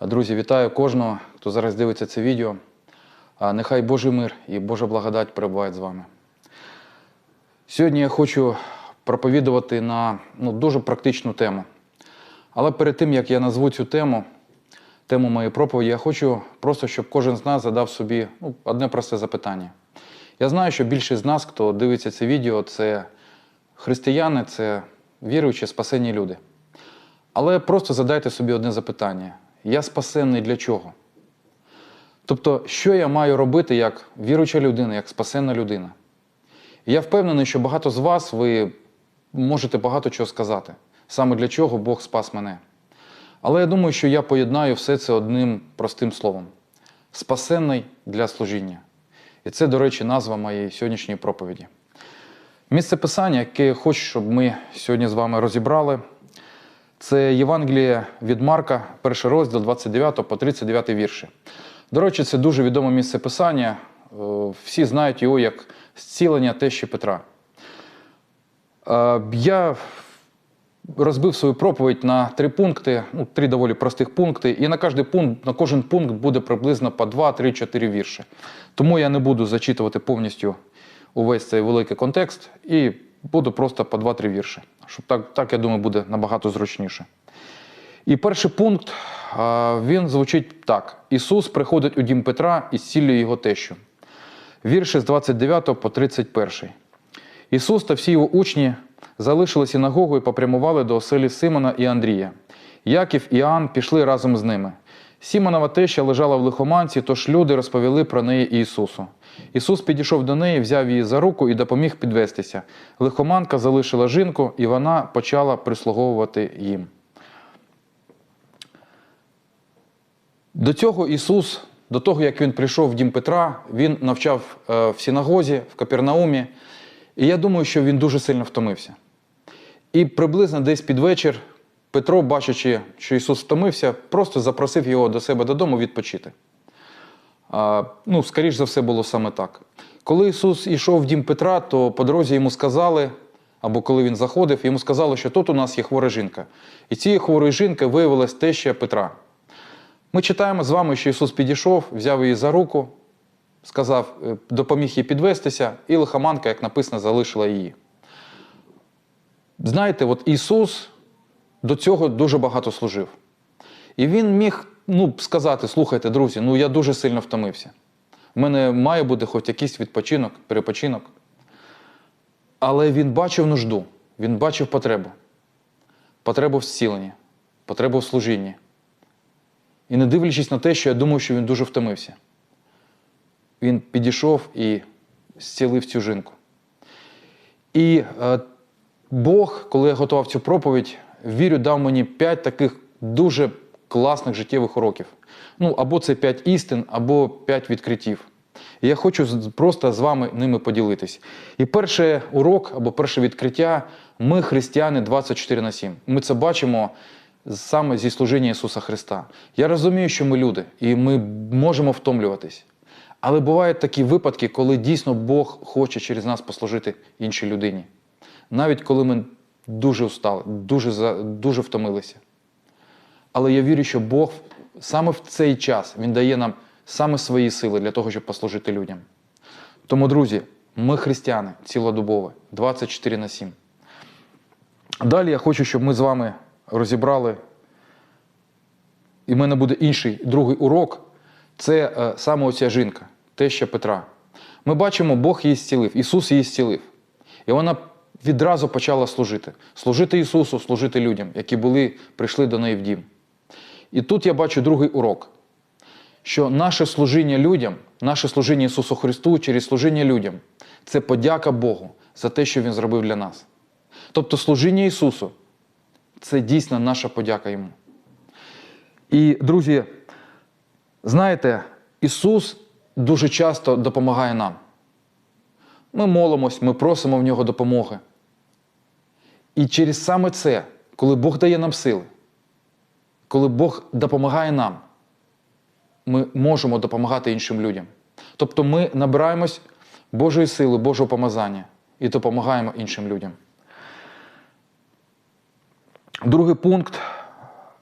Друзі, вітаю кожного, хто зараз дивиться це відео. Нехай Божий мир і Божа благодать перебувають з вами. Сьогодні я хочу проповідувати на ну, дуже практичну тему. Але перед тим, як я назву цю тему, тему моєї проповіді, я хочу просто, щоб кожен з нас задав собі ну, одне просте запитання. Я знаю, що більшість з нас, хто дивиться це відео, це християни, це віруючі, спасені люди. Але просто задайте собі одне запитання: я спасенний для чого? Тобто, що я маю робити як віруюча людина, як спасенна людина? Я впевнений, що багато з вас ви можете багато чого сказати, саме для чого Бог спас мене. Але я думаю, що я поєднаю все це одним простим словом: спасенний для служіння. І це, до речі, назва моєї сьогоднішньої проповіді. Місце писання, яке я хочу, щоб ми сьогодні з вами розібрали, це Євангеліє від Марка, перший розділ 29 по 39 вірші. До речі, це дуже відоме місце писання. Е, Всі знають його як зцілення тещі Петра. Е, Я розбив свою проповідь на три пункти, ну, три доволі простих пункти, і на кожен пункт, на кожен пункт буде приблизно по 2, 3, 4 вірші. Тому я не буду зачитувати повністю увесь цей великий контекст і буду просто по 2-3 вірші. Щоб так, так, я думаю, буде набагато зручніше. І перший пункт він звучить так: Ісус приходить у дім Петра і зцілює його тещу. Вірші з 29 по 31. Ісус та всі його учні залишили синагогу і попрямували до оселі Симона і Андрія. Яків і Іоанн пішли разом з ними. Сімонова теща лежала в лихоманці, тож люди розповіли про неї Ісусу. Ісус підійшов до неї, взяв її за руку і допоміг підвестися. Лихоманка залишила жінку, і вона почала прислуговувати їм. До цього Ісус, до того, як Він прийшов в дім Петра, Він навчав е, в синагозі, в Капернаумі. І я думаю, що він дуже сильно втомився. І приблизно десь під вечір Петро, бачачи, що Ісус втомився, просто запросив його до себе додому відпочити. А, ну, скоріш за все, було саме так. Коли Ісус йшов в дім Петра, то по дорозі йому сказали, або коли він заходив, йому сказали, що тут у нас є хвора жінка. І цією хворою жінкою виявилась теща Петра. Ми читаємо з вами, що Ісус підійшов, взяв її за руку, сказав, е, допоміг їй підвестися, і лихоманка, як написано, залишила її. Знаєте, от Ісус до цього дуже багато служив. І Він міг ну, сказати: слухайте, друзі, ну я дуже сильно втомився. У мене має бути хоч якийсь відпочинок, перепочинок. Але він бачив нужду, він бачив потребу. Потребу в зціленні, потребу в служінні. І не дивлячись на те, що я думаю, що він дуже втомився, він підійшов і зцілив цю жінку. І е, Бог, коли я готував цю проповідь, вірю, дав мені п'ять таких дуже класних життєвих уроків. Ну, або це п'ять істин, або п'ять відкриттів. І я хочу просто з вами ними поділитись. І перший урок або перше відкриття ми християни 24 на 7. Ми це бачимо саме зі служіння Ісуса Христа. Я розумію, що ми люди, і ми можемо втомлюватись. Але бувають такі випадки, коли дійсно Бог хоче через нас послужити іншій людині. Навіть коли ми дуже устали, дуже, дуже втомилися. Але я вірю, що Бог саме в цей час Він дає нам саме свої сили для того, щоб послужити людям. Тому, друзі, ми християни цілодобово, 24 на 7. Далі я хочу, щоб ми з вами розібрали, і в мене буде інший другий урок. Це е, саме оця жінка, теща Петра. Ми бачимо, Бог її зцілив, Ісус її зцілив. І вона відразу почала служити. Служити Ісусу, служити людям, які були, прийшли до неї в дім. І тут я бачу другий урок, що наше служіння людям, наше служіння Ісусу Христу через служіння людям це подяка Богу за те, що Він зробив для нас. Тобто служіння Ісусу це дійсно наша подяка Йому. І, друзі, знаєте, Ісус дуже часто допомагає нам. Ми молимось, ми просимо в нього допомоги. І через саме це, коли Бог дає нам сили, коли Бог допомагає нам, ми можемо допомагати іншим людям. Тобто ми набираємось Божої сили, Божого помазання і допомагаємо іншим людям. Другий пункт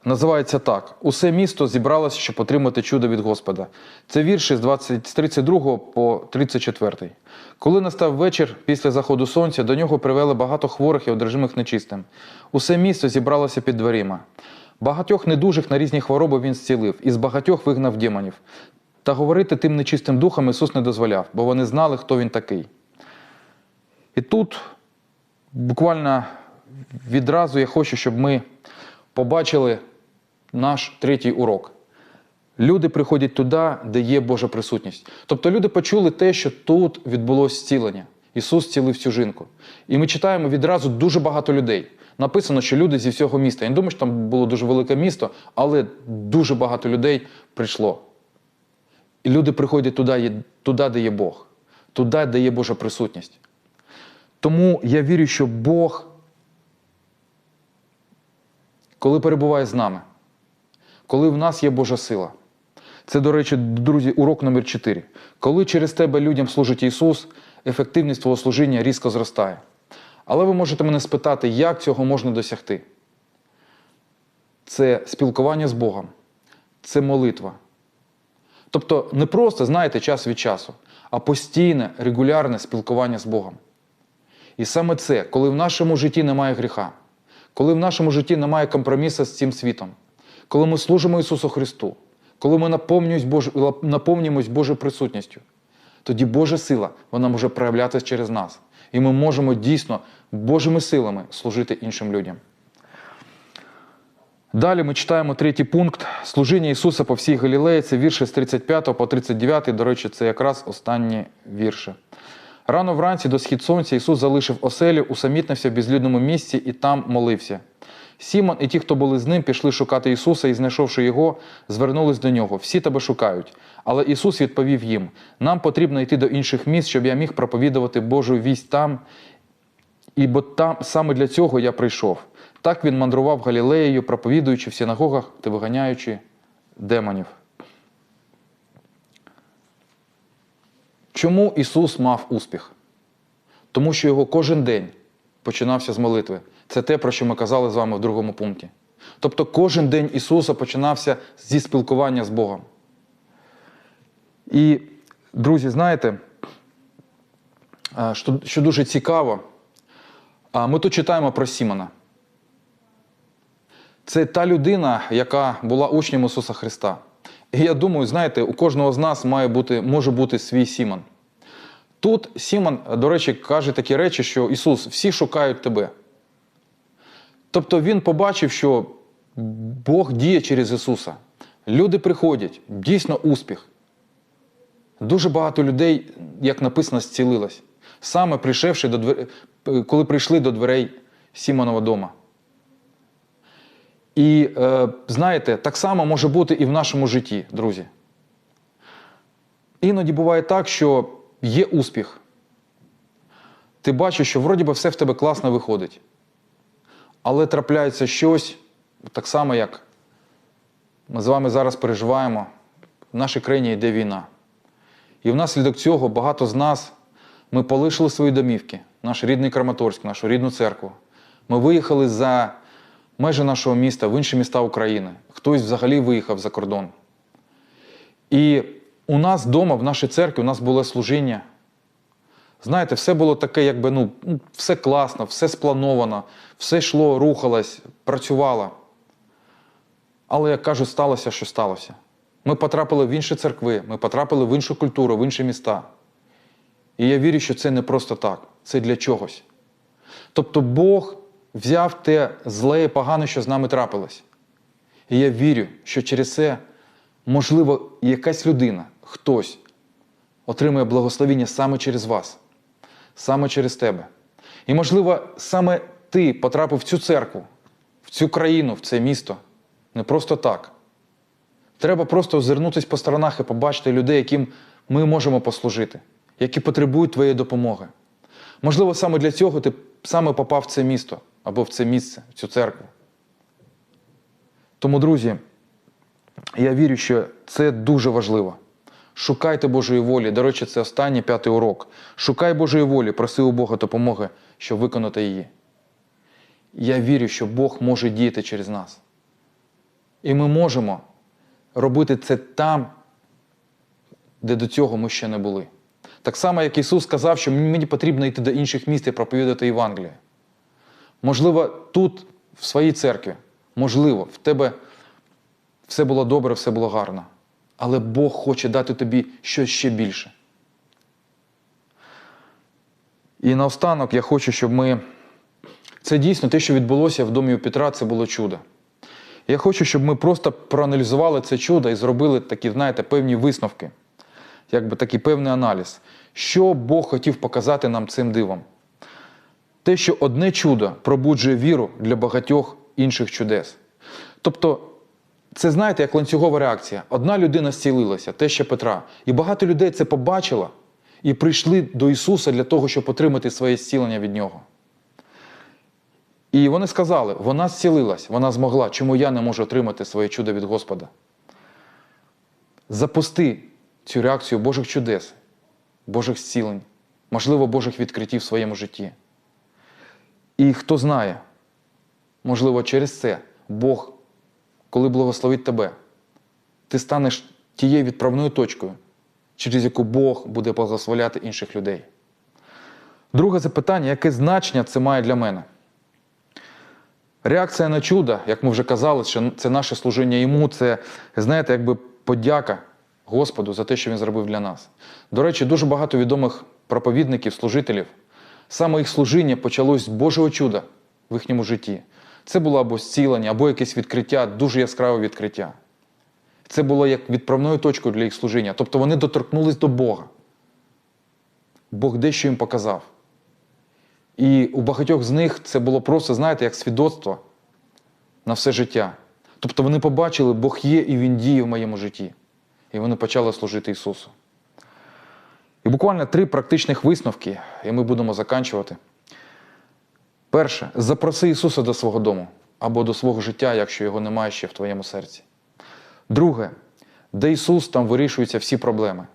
називається так: Усе місто зібралося, щоб отримати чудо від Господа. Це вірші з 20 з 32 по 34. Коли настав вечір після заходу сонця, до нього привели багато хворих і одержимих нечистим. Усе місто зібралося під дверима. Багатьох недужих на різні хвороби він зцілив, і з багатьох вигнав демонів. Та говорити тим нечистим духам Ісус не дозволяв, бо вони знали, хто він такий. І тут буквально відразу я хочу, щоб ми побачили наш третій урок. Люди приходять туди, де є Божа присутність. Тобто люди почули те, що тут відбулося зцілення. Ісус зцілив цю жінку. І ми читаємо відразу дуже багато людей. Написано, що люди зі всього міста. Я не думаю, що там було дуже велике місто, але дуже багато людей прийшло. І люди приходять туди, туди, де є Бог, туди, де є Божа присутність. Тому я вірю, що Бог, коли перебуває з нами, коли в нас є Божа сила. Це, до речі, друзі, урок номер 4. Коли через тебе людям служить Ісус, ефективність твого служіння різко зростає. Але ви можете мене спитати, як цього можна досягти? Це спілкування з Богом, це молитва. Тобто не просто, знаєте, час від часу, а постійне, регулярне спілкування з Богом. І саме це, коли в нашому житті немає гріха, коли в нашому житті немає компромісу з цим світом, коли ми служимо Ісусу Христу, коли ми наповнюємось Бож... наповнюємось Божою присутністю, тоді Божа сила вона може проявлятися через нас. І ми можемо дійсно Божими силами служити іншим людям. Далі ми читаємо третій пункт служіння Ісуса по всій Галілеї. Це вірші з 35 по 39. До речі, це якраз останні вірші. Рано вранці до схід сонця Ісус залишив оселю, усамітнився в безлюдному місці і там молився. Сімон і ті, хто були з ним, пішли шукати Ісуса і, знайшовши його, звернулись до нього. Всі тебе шукають. Але Ісус відповів їм: Нам потрібно йти до інших міст, щоб я міг проповідувати Божу вість там, і бо там саме для цього я прийшов. Так він мандрував Галілеєю, проповідуючи в синагогах та виганяючи демонів. Чому Ісус мав успіх? Тому що його кожен день починався з молитви. Це те, про що ми казали з вами в другому пункті. Тобто кожен день Ісуса починався зі спілкування з Богом. І, друзі, знаєте, що, що дуже цікаво, ми тут читаємо про Сімона. Це та людина, яка була учнем Ісуса Христа. І я думаю, знаєте, у кожного з нас має бути, може бути свій Сімон. Тут Сімон, до речі, каже такі речі, що Ісус, всі шукають тебе. Тобто Він побачив, що Бог діє через Ісуса. Люди приходять, дійсно успіх. Дуже багато людей, як написано, зцілилось. Саме прийшовши до двер... коли прийшли до дверей Сімонова дома. І е, знаєте, так само може бути і в нашому житті, друзі. Іноді буває так, що є успіх. Ти бачиш, що вроді би все в тебе класно виходить. Але трапляється щось, так само, як ми з вами зараз переживаємо, в нашій країні йде війна. І внаслідок цього багато з нас ми полишили свої домівки, наш рідний Краматорськ, нашу рідну церкву. Ми виїхали за межі нашого міста, в інші міста України. Хтось взагалі виїхав за кордон. І у нас вдома, в нашій церкві, у нас було служіння. Знаєте, все було таке, якби ну, все класно, все сплановано, все йшло, рухалось, працювало. Але, як кажуть, сталося, що сталося. Ми потрапили в інші церкви, ми потрапили в іншу культуру, в інші міста. І я вірю, що це не просто так, це для чогось. Тобто Бог взяв те зле і погане, що з нами трапилось. І я вірю, що через це, можливо, якась людина, хтось отримує благословіння саме через вас, саме через тебе. І, можливо, саме ти потрапив в цю церкву, в цю країну, в це місто не просто так. Треба просто озирнутися по сторонах і побачити людей, яким ми можемо послужити, які потребують твоєї допомоги. Можливо, саме для цього ти саме попав в це місто або в це місце, в цю церкву. Тому, друзі, я вірю, що це дуже важливо. Шукайте Божої волі. До речі, це останній п'ятий урок. Шукай Божої волі, проси у Бога допомоги, щоб виконати її. Я вірю, що Бог може діяти через нас. І ми можемо робити це там, де до цього ми ще не були. Так само, як Ісус сказав, що мені потрібно йти до інших міст і проповідати Євангеліє. Можливо, тут, в своїй церкві, можливо, в тебе все було добре, все було гарно. Але Бог хоче дати тобі щось ще більше. І наостанок я хочу, щоб ми. Це дійсно те, що відбулося в домі у Петра, це було чудо. Я хочу, щоб ми просто проаналізували це чудо і зробили такі, знаєте, певні висновки, якби такий певний аналіз. Що Бог хотів показати нам цим дивом? Те, що одне чудо пробуджує віру для багатьох інших чудес. Тобто, це знаєте, як ланцюгова реакція. Одна людина зцілилася, те ще Петра. І багато людей це побачило і прийшли до Ісуса для того, щоб отримати своє зцілення від Нього. І вони сказали: вона зцілилась, вона змогла, чому я не можу отримати своє чудо від Господа. Запусти цю реакцію Божих чудес, Божих зцілень, можливо, Божих відкриттів в своєму житті. І хто знає, можливо, через це Бог, коли благословить тебе, ти станеш тією відправною точкою, через яку Бог буде благословляти інших людей. Друге запитання, яке значення це має для мене? Реакція на чудо, як ми вже казали, що це наше служіння йому, це, знаєте, якби подяка Господу за те, що він зробив для нас. До речі, дуже багато відомих проповідників, служителів, саме їх служіння почалось з Божого чуда в їхньому житті. Це було або зцілення, або якесь відкриття, дуже яскраве відкриття. Це було як відправною точкою для їх служіння. Тобто вони доторкнулись до Бога. Бог дещо їм показав. І у багатьох з них це було просто, знаєте, як свідоцтво на все життя. Тобто вони побачили, Бог є і Він діє в моєму житті. І вони почали служити Ісусу. І буквально три практичних висновки, і ми будемо заканчувати. Перше, запроси Ісуса до свого дому або до свого життя, якщо його немає ще в твоєму серці. Друге, де Ісус, там вирішуються всі проблеми.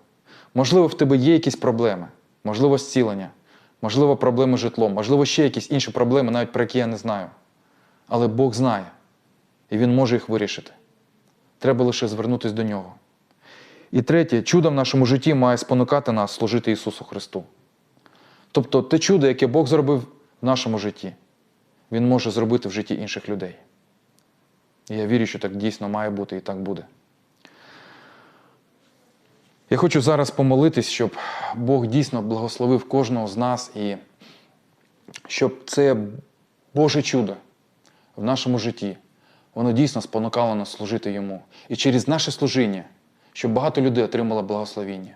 Можливо, в тебе є якісь проблеми, можливо, зцілення, можливо, проблеми з житлом, можливо, ще якісь інші проблеми, навіть про які я не знаю. Але Бог знає, і Він може їх вирішити. Треба лише звернутися до нього. І третє, чудо в нашому житті має спонукати нас служити Ісусу Христу. Тобто те чудо, яке Бог зробив в нашому житті, Він може зробити в житті інших людей. І я вірю, що так дійсно має бути і так буде. Я хочу зараз помолитись, щоб Бог дійсно благословив кожного з нас і щоб це Боже чудо в нашому житті, воно дійсно спонукало нас служити Йому. І через наше служіння, щоб багато людей отримало благословіння.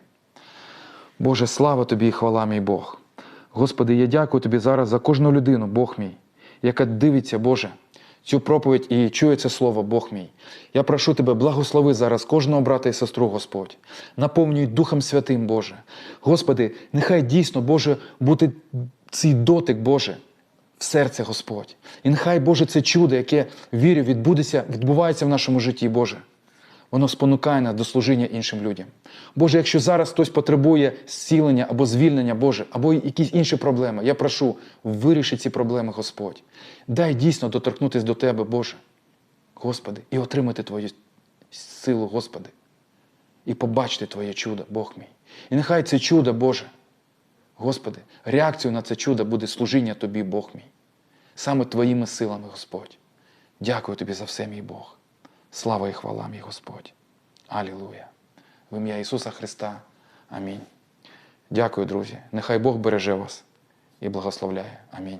Боже, слава тобі і хвала, мій Бог. Господи, я дякую тобі зараз за кожну людину, Бог мій, яка дивиться, Боже, цю проповідь і чує це слово, Бог мій. Я прошу тебе, благослови зараз кожного брата і сестру, Господь. Наповнюй Духом Святим, Боже. Господи, нехай дійсно, Боже, буде цей дотик, Боже, в серце, Господь. І нехай, Боже, це чудо, яке вірю, відбудеться, відбувається в нашому житті, Боже. Воно спонукає нас до служіння іншим людям. Боже, якщо зараз хтось потребує зцілення або звільнення, Боже, або якісь інші проблеми, я прошу, виріши ці проблеми, Господь. Дай дійсно доторкнутися до Тебе, Боже, Господи, і отримати Твою силу, Господи, і побачити Твоє чудо, Бог мій. І нехай це чудо, Боже, Господи, реакцією на це чудо буде служіння Тобі, Бог мій. Саме Твоїми силами, Господь. Дякую Тобі за все, мій Бог. Слава і хвала, мій Господь. Алілуя. В ім'я Ісуса Христа. Амінь. Дякую, друзі. Нехай Бог береже вас і благословляє. Амінь.